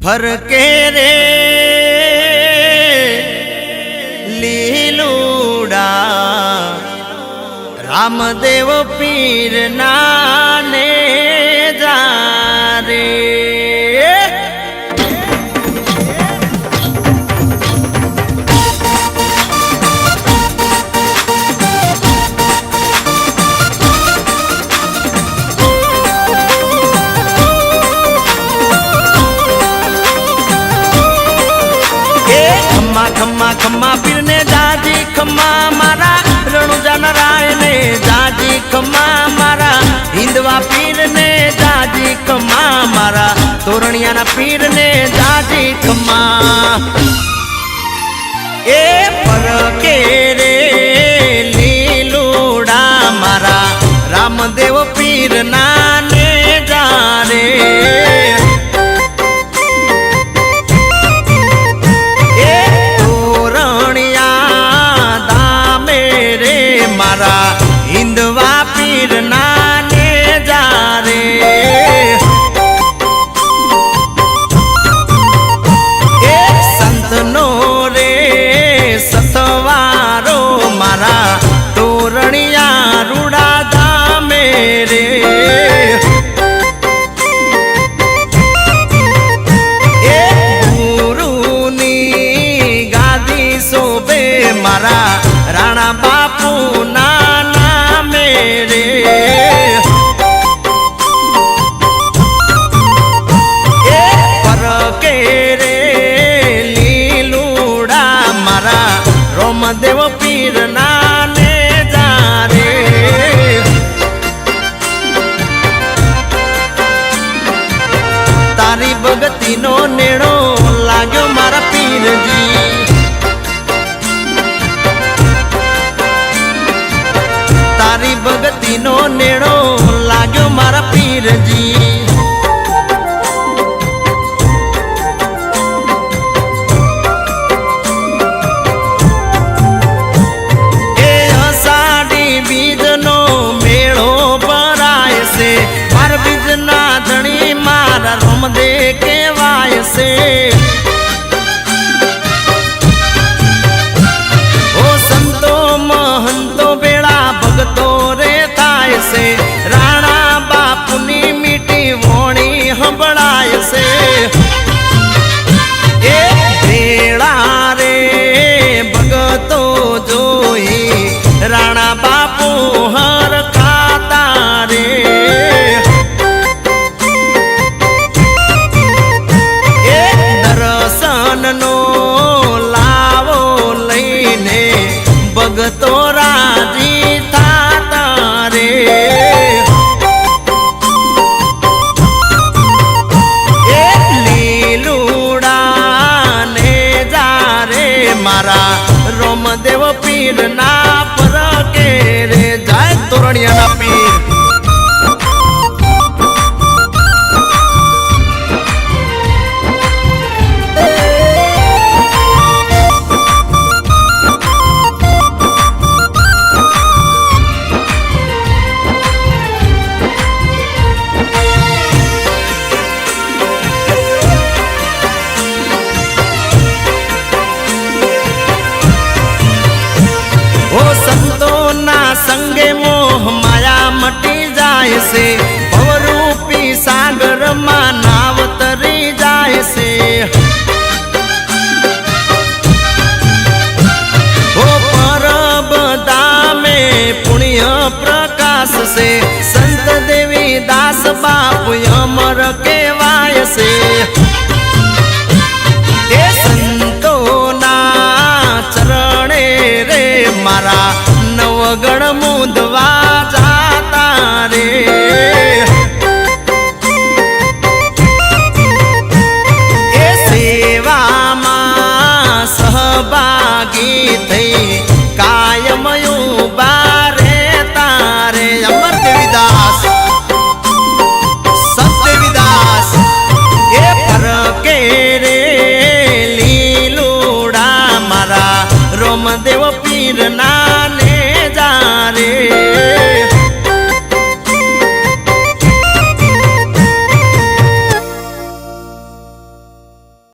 ફરકે રે. લીલુડા રામદેવ પીર ખમ્મા ખમ્મા ખમ્મા, પીરને જાજી, ખમ્મા મારા. રણુજા નારાયણે જાજી, ખમ્મા મારા. હિંદવા પીરને જાજી, ખમ્મા મારા. તોરણિયાના પીરને જાજી, ખમ્મા. એ પરકે રે લીલુડા મારા. રામદેવ પીર મારા રાણા બાપુ ના નામે રે. એ પરકે રે મારા રોમદેવ પીર નાને જારે. તારી ભગતીનો નેણો લાગ્યો મારા પીરજી. ભગતીનો નેણો લાગ્યો મારા પીરજી. એ અષાઢી બીજનો મેળો ભરાય છે. માર બીજના ધણી મારા રમદે કેવાય છે. મારા રોમદેવ પીર ના પરકે રે જાય તોરણિયાના ઓ સંતોના સંગે મોહ માયા મટી જાય છે ભવરૂપી સાગરમાં નાવ તરી જાય છે ઓ પરબ દામે પુણ્ય પ્રકાશ છે સંત દેવી દાસ બાપુ અમર કેવાય નવગણ મુદવા જાતા રે.